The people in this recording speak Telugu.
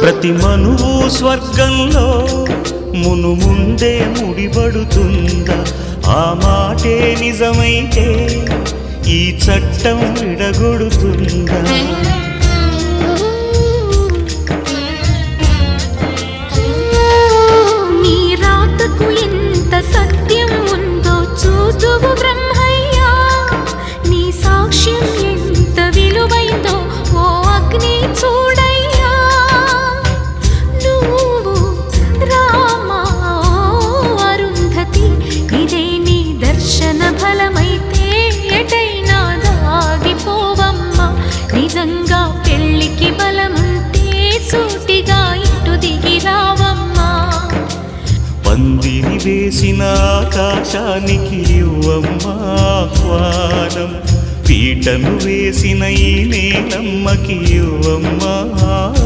ప్రతి మనువు స్వర్గంలో మును ముందే ముడిపడుతుందా? ఆ మాటే నిజమైతే ఈ చట్టం విడగొడుతుందా? నీ రాతకు ఎంత సత్యం ఉందో చూదువు బ్రహ్మ దర్శన ఫలమైతే ఎటైనా దాగిపోవమ్మా. నిజంగా పెళ్ళికి బలముంటే సూటిగా ఇటు దిగి రావమ్మా. పందిరి వేసిన ఆకాశానికి ఇవ్వమ్మా ఆహ్వానం. పీటను వేసిన ఈ నేలమ్మకి ఇవ్వమ్మా.